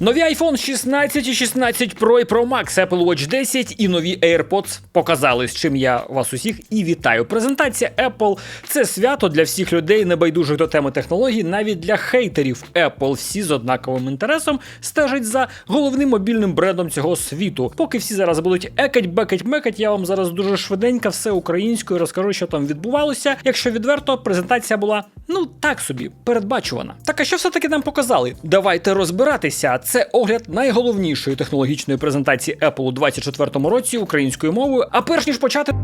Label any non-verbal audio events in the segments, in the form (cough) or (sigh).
Нові iPhone 16 і 16 Pro і Pro Max, Apple Watch 10 і нові AirPods показали, з чим я вас усіх і вітаю. Презентація Apple це свято для всіх людей, небайдужих до теми технологій, навіть для хейтерів Apple. Всі з однаковим інтересом стежать за головним мобільним брендом цього світу. Поки всі зараз будуть екать, бекать, мекать, я вам зараз дуже швиденько все українською розкажу, що там відбувалося. Якщо відверто, презентація була ну так собі передбачувана. Так а що все таки нам показали? Давайте розбиратися. Це огляд найголовнішої технологічної презентації Apple у 2024 році українською мовою. А перш ніж почати.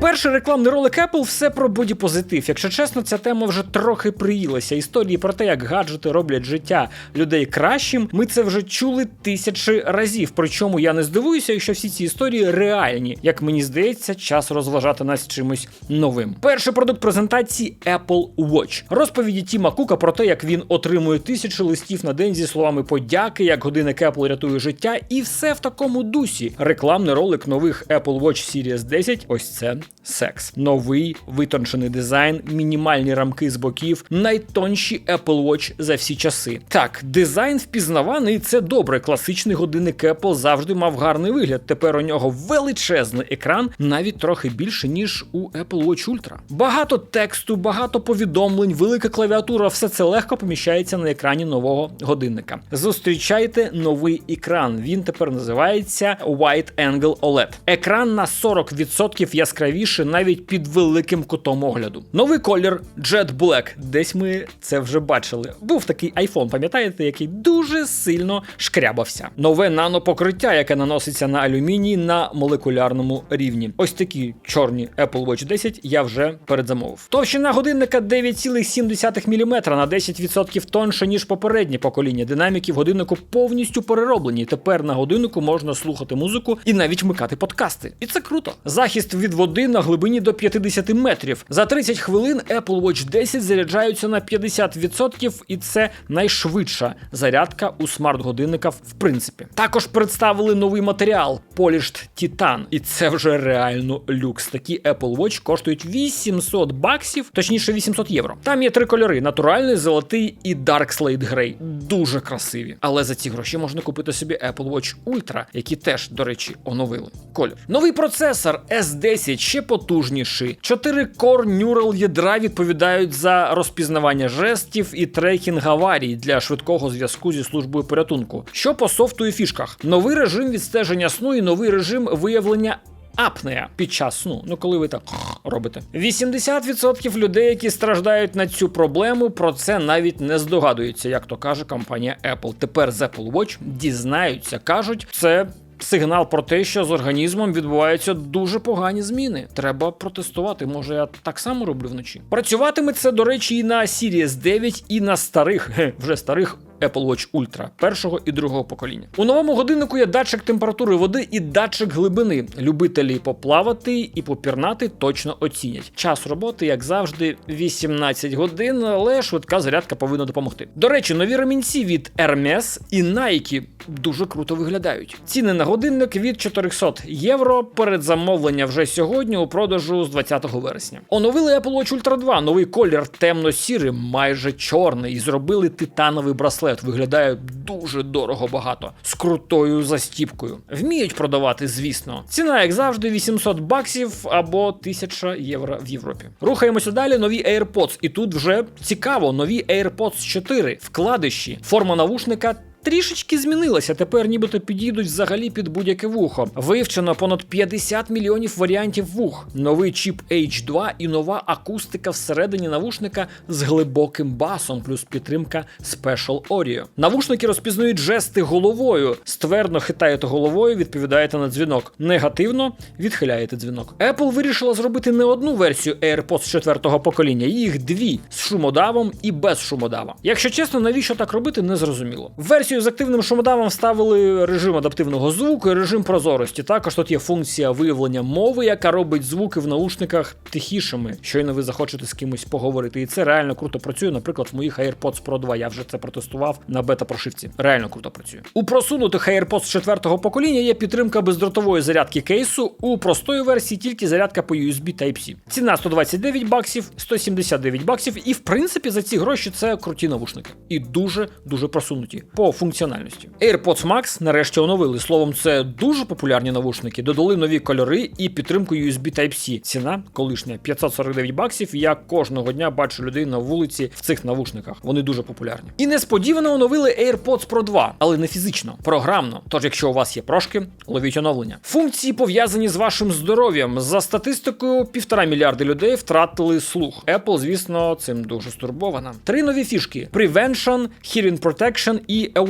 Перший рекламний ролик Apple все про бодіпозитив. Якщо чесно, ця тема вже трохи приїлася. Історії про те, як гаджети роблять життя людей кращим. Ми це вже чули тисячі разів. Причому я не здивуюся, якщо всі ці історії реальні. Як мені здається, час розважати нас чимось новим. Перший продукт презентації Apple Watch. Розповіді Тіма Кука про те, як він отримує тисячі листів на день зі словами подяки, як годинник Apple рятує життя, і все в такому дусі. Рекламний ролик нових Apple Watch Series 10. Ось це секс. Новий витончений дизайн, мінімальні рамки з боків, найтонші Apple Watch за всі часи. Так, дизайн впізнаваний, це добре. Класичний годинник Apple завжди мав гарний вигляд. Тепер у нього величезний екран, навіть трохи більше, ніж у Apple Watch Ultra. Багато тексту, багато повідомлень, велика клавіатура, все це легко поміщається на екрані нового годинника. Зустрічайте новий екран. Він тепер називається Wide Angle OLED. Екран на 40% яскравіше навіть під великим кутом огляду. Новий колір Jet Black. Десь ми це вже бачили. Був такий iPhone, пам'ятаєте, який дуже сильно шкрябався. Нове нанопокриття, яке наноситься на алюміній на молекулярному рівні. Ось такі чорні Apple Watch 10 я вже передзамовив. Товщина годинника 9,7 мм на 10% тонше, ніж попереднє покоління. Динаміки в годиннику повністю перероблені. Тепер на годиннику можна слухати музику і навіть вмикати подкасти. І це круто. Захист від води на глибині до 50 метрів. За 30 хвилин Apple Watch 10 заряджаються на 50%, і це найшвидша зарядка у смарт-годинниках в принципі. Також представили новий матеріал Polished Titan, і це вже реально люкс. Такі Apple Watch коштують 800 баксів, точніше 800 євро. Там є три кольори: натуральний, золотий і Dark Slate Grey. Дуже красиві. Але за ці гроші можна купити собі Apple Watch Ultra, які теж, до речі, оновили. Колір. Новий процесор S10 ще потужніший. 4 Core Neural ядра відповідають за розпізнавання жестів і трекінг аварій для швидкого зв'язку зі службою порятунку. Що по софту і фішках? Новий режим відстеження сну і новий режим виявлення апнея під час сну. Ну коли ви так робите. 80% людей, які страждають на цю проблему, про це навіть не здогадуються, як то каже компанія Apple. Тепер з Apple Watch дізнаються, кажуть, це. Сигнал про те, що з організмом відбуваються дуже погані зміни. Треба протестувати. Може, я так само роблю вночі. Працюватиме це, до речі, і на Series 9, і на старих, (laughs) вже старих Apple Watch Ultra першого і другого покоління. У новому годиннику є датчик температури води і датчик глибини. Любителі поплавати і попірнати точно оцінять. Час роботи, як завжди, 18 годин, але швидка зарядка повинна допомогти. До речі, нові ремінці від Hermes і Nike дуже круто виглядають. Ціни на годинник від 400 євро. Передзамовлення вже сьогодні у продажу з 20 вересня. Оновили Apple Watch Ultra 2, новий колір темно-сірий, майже чорний, і зробили титановий браслет. Виглядає дуже дорого багато з крутою застіпкою. Вміють продавати, звісно. Ціна, як завжди, 800 баксів або 1000 євро в Європі. Рухаємося далі. Нові AirPods. І тут вже цікаво, нові AirPods 4, вкладиші, форма навушника. Трішечки змінилася, тепер нібито підійдуть взагалі під будь-яке вухо. Вивчено понад 50 мільйонів варіантів вух, новий чіп H2 і нова акустика всередині навушника з глибоким басом, плюс підтримка Special Audio. Навушники розпізнають жести головою. Ствердно хитаєте головою, відповідаєте на дзвінок. Негативно відхиляєте дзвінок. Apple вирішила зробити не одну версію AirPods четвертого покоління, їх дві з шумодавом і без шумодава. Якщо чесно, навіщо так робити, не зрозуміло. Версію з активним шумодавом вставили режим адаптивного звуку і режим прозорості. Також тут є функція виявлення мови, яка робить звуки в наушниках тихішими. Щойно ви захочете з кимось поговорити. І це реально круто працює. Наприклад, в моїх AirPods Pro 2 я вже це протестував на бета-прошивці. Реально круто працює. У просунутих AirPods четвертого покоління є підтримка бездротової зарядки кейсу. У простої версії тільки зарядка по USB Type-C. Ціна 129 баксів, 179 баксів, і в принципі за ці гроші це круті навушники. І дуже дуже просунуті. По функціональності. AirPods Max нарешті оновили. Словом, це дуже популярні навушники. Додали нові кольори і підтримку USB Type-C. Ціна колишня 549 баксів. Я кожного дня бачу людей на вулиці в цих навушниках. Вони дуже популярні. І несподівано оновили AirPods Pro 2, але не фізично, програмно. Тож, якщо у вас є прошки, ловіть оновлення. Функції пов'язані з вашим здоров'ям. За статистикою, півтора мільярди людей втратили слух. Apple, звісно, цим дуже стурбована. Три нові фішки: Prevention, Hearing Protection і Awareness.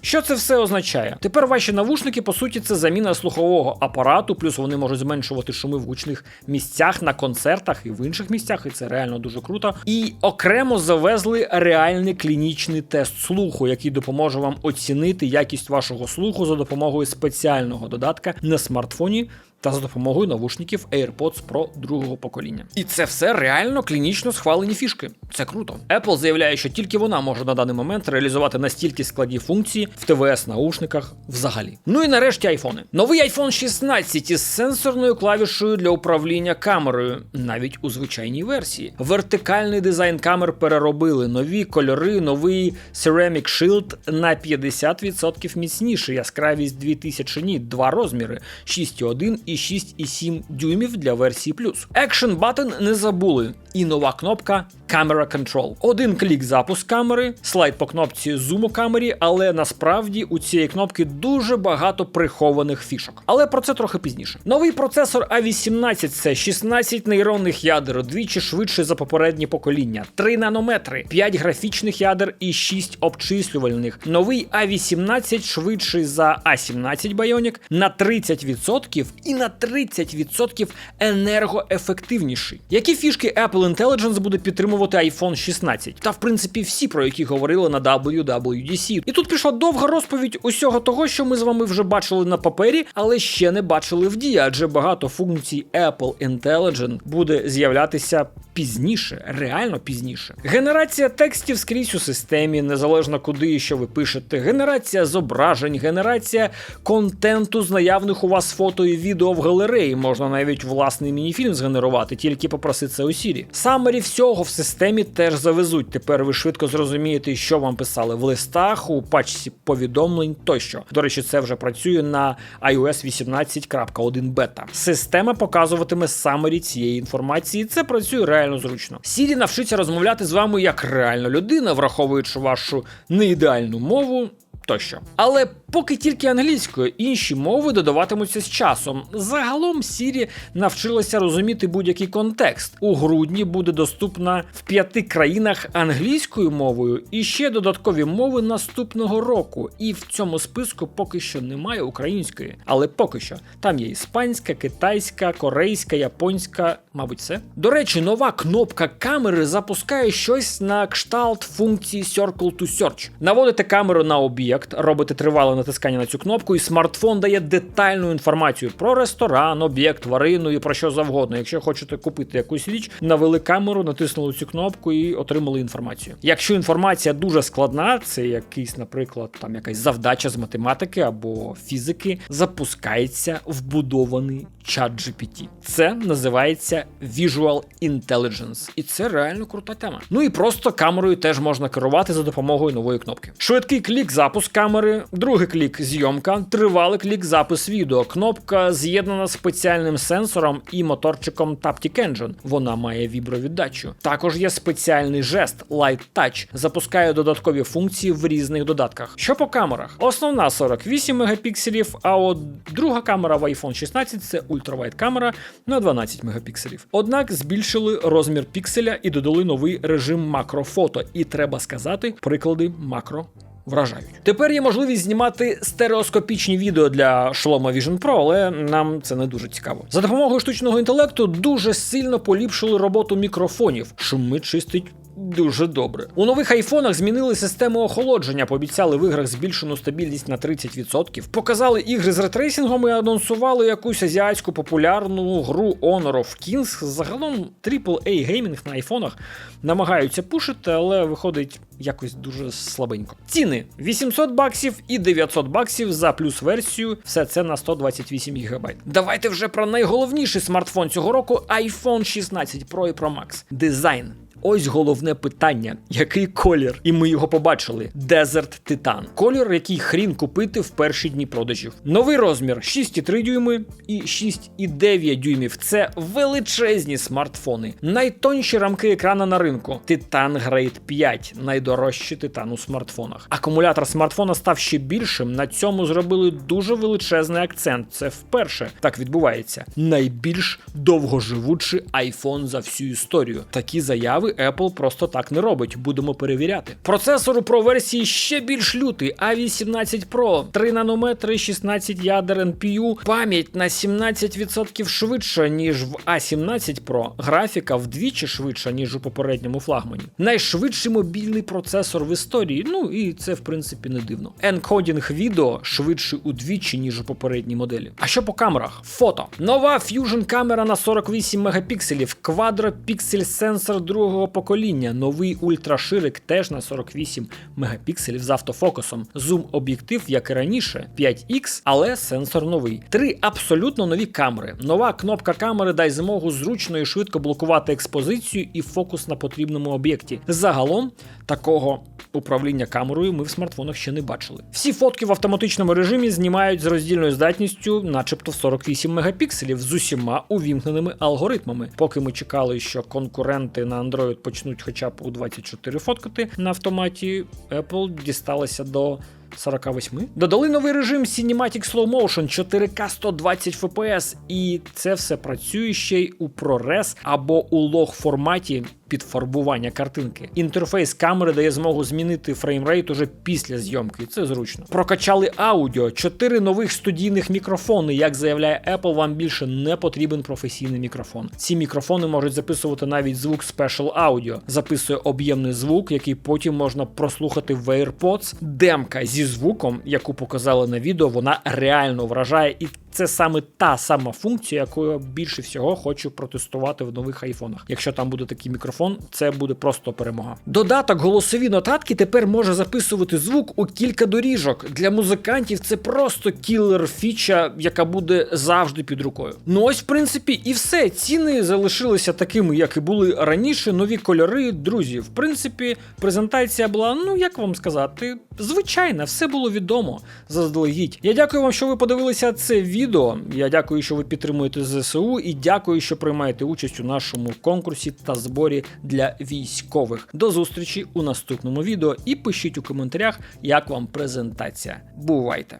Що це все означає? Тепер ваші навушники, по суті, це заміна слухового апарату, плюс вони можуть зменшувати шуми в гучних місцях на концертах і в інших місцях, і це реально дуже круто. І окремо завезли реальний клінічний тест слуху, який допоможе вам оцінити якість вашого слуху за допомогою спеціального додатка на смартфоні. Та за допомогою навушників AirPods Pro другого покоління. І це все реально клінічно схвалені фішки. Це круто. Apple заявляє, що тільки вона може на даний момент реалізувати настільки складні функції в ТВС наушниках взагалі. Ну і нарешті айфони. Новий iPhone 16 із сенсорною клавішою для управління камерою, навіть у звичайній версії. Вертикальний дизайн камер переробили, нові кольори, новий Ceramic Shield на 50% міцніший, яскравість 2000 ніт, два розміри 6,1 і 6,7 дюймів для версії плюс. Action Button не забули. І нова кнопка Camera Control. Один клік запуск камери, слайд по кнопці зуму камері, але насправді у цієї кнопки дуже багато прихованих фішок. Але про це трохи пізніше. Новий процесор A18 це 16 нейронних ядер, удвічі швидше за попередні покоління, 3 нанометри, 5 графічних ядер і 6 обчислювальних. Новий A18 швидший за A17 Bionic на 30% і на 30% енергоефективніший. Які фішки Apple Intelligence буде підтримувати iPhone 16? Та в принципі всі, про які говорили на WWDC. І тут пішла довга розповідь усього того, що ми з вами вже бачили на папері, але ще не бачили в дії, адже багато функцій Apple Intelligence буде з'являтися пізніше, реально пізніше. Генерація текстів скрізь у системі, незалежно куди і що ви пишете. Генерація зображень, генерація контенту з наявних у вас фото і відео в галереї. Можна навіть власний мініфільм згенерувати, тільки попроси це у Siri. Самері всього в системі теж завезуть. Тепер ви швидко зрозумієте, що вам писали в листах, у пачці повідомлень тощо. До речі, це вже працює на iOS 18.1 бета. Система показуватиме самері цієї інформації. Це працює реально зручно. Siri навчиться розмовляти з вами як реальна людина, враховуючи вашу неідеальну мову. Тощо, але поки тільки англійською, інші мови додаватимуться з часом. Загалом Siri навчилася розуміти будь-який контекст. У грудні буде доступна в п'яти країнах англійською мовою і ще додаткові мови наступного року. І в цьому списку поки що немає української, але поки що там є іспанська, китайська, корейська, японська, мабуть, все. До речі, нова кнопка камери запускає щось на кшталт функції Circle to Search. Наводите камеру на об'єкт, робите тривале натискання на цю кнопку, і смартфон дає детальну інформацію про ресторан, об'єкт, тварину і про що завгодно. Якщо хочете купити якусь річ, навели камеру, натиснули цю кнопку і отримали інформацію. Якщо інформація дуже складна, це якийсь, наприклад, там якась завдача з математики або фізики, запускається вбудований чат GPT. Це називається Visual Intelligence. І це реально крута тема. Ну і просто камерою теж можна керувати за допомогою нової кнопки. Швидкий клік запуск камери, другий клік зйомка, тривалий клік запис відео. Кнопка з'єднана спеціальним сенсором і моторчиком Taptic Engine. Вона має вібровіддачу. Також є спеціальний жест Light Touch, запускає додаткові функції в різних додатках. Що по камерах? Основна 48 мегапікселів, а от друга камера в iPhone 16 це ультравайд камера на 12 мегапікселів. Однак збільшили розмір пікселя і додали новий режим макрофото. І треба сказати, приклади макро. Вражають. Тепер є можливість знімати стереоскопічні відео для шлома Vision Pro, але нам це не дуже цікаво. За допомогою штучного інтелекту дуже сильно поліпшили роботу мікрофонів. Шуми чистить Дуже добре. У нових айфонах змінили систему охолодження, пообіцяли в іграх збільшену стабільність на 30%, показали ігри з ретрейсингом і анонсували якусь азіатську популярну гру Honor of Kings. Загалом AAA геймінг на айфонах намагаються пушити, але виходить якось дуже слабенько. Ціни 800 баксів і 900 баксів за плюс версію. Все це на 128 ГБ. Давайте вже про найголовніший смартфон цього року iPhone 16 Pro і Pro Max. Дизайн. Ось головне питання: який колір? І ми його побачили: Desert Titan. Колір, який хрін купити в перші дні продажів. Новий розмір 6,3 дюйми і 6,9 дюймів. Це величезні смартфони. Найтонші рамки екрана на ринку. Titan Grade 5, найдорожчий титан у смартфонах. Акумулятор смартфона став ще більшим. На цьому зробили дуже величезний акцент. Це вперше так відбувається. Найбільш довгоживучий iPhone за всю історію. Такі заяви Apple просто так не робить. Будемо перевіряти. Процесор у Pro версії ще більш лютий. A18 Pro, 3 нанометри, 16 ядер NPU, пам'ять на 17% швидша, ніж в A17 Pro, графіка вдвічі швидша, ніж у попередньому флагмані. Найшвидший мобільний процесор в історії. Ну і це в принципі не дивно. Енкодінг відео швидший удвічі, ніж у попередній моделі. А що по камерах? Фото. Нова Fusion камера на 48 мегапікселів, квадропіксель сенсор другого покоління, новий ультраширик теж на 48 мегапікселів з автофокусом. Зум об'єктив, як і раніше, 5X, але сенсор новий. Три абсолютно нові камери. Нова кнопка камери дай змогу зручно і швидко блокувати експозицію і фокус на потрібному об'єкті. Загалом такого управління камерою ми в смартфонах ще не бачили. Всі фотки в автоматичному режимі знімають з роздільною здатністю, начебто в 48 мегапікселів, з усіма увімкненими алгоритмами. Поки ми чекали, що конкуренти на Android почнуть хоча б у 24 фоткати на автоматі, Apple дісталася до 48. Додали новий режим Cinematic Slow Motion 4K 120 FPS, і це все працює ще й у ProRes або у лог форматі під фарбування картинки. Інтерфейс камери дає змогу змінити фреймрейт уже після зйомки. Це зручно. Прокачали аудіо, 4 нових студійних мікрофони. Як заявляє Apple, вам більше не потрібен професійний мікрофон. Ці мікрофони можуть записувати навіть звук Special Audio. Записує об'ємний звук, який потім можна прослухати в AirPods. Демка зі звуком, яку показали на відео, вона реально вражає і. Це саме та сама функція, яку я більше всього хочу протестувати в нових айфонах. Якщо там буде такий мікрофон, це буде просто перемога. Додаток голосові нотатки тепер може записувати звук у кілька доріжок. Для музикантів це просто кілер фіча, яка буде завжди під рукою. Ну ось, в принципі, і все. Ціни залишилися такими, як і були раніше. Нові кольори, друзі. В принципі, презентація була, ну як вам сказати, звичайна, все було відомо заздалегідь. Я дякую вам, що ви подивилися це відео відео. Я дякую, що ви підтримуєте ЗСУ, і дякую, що приймаєте участь у нашому конкурсі та зборі для військових. До зустрічі у наступному відео і пишіть у коментарях, як вам презентація. Бувайте!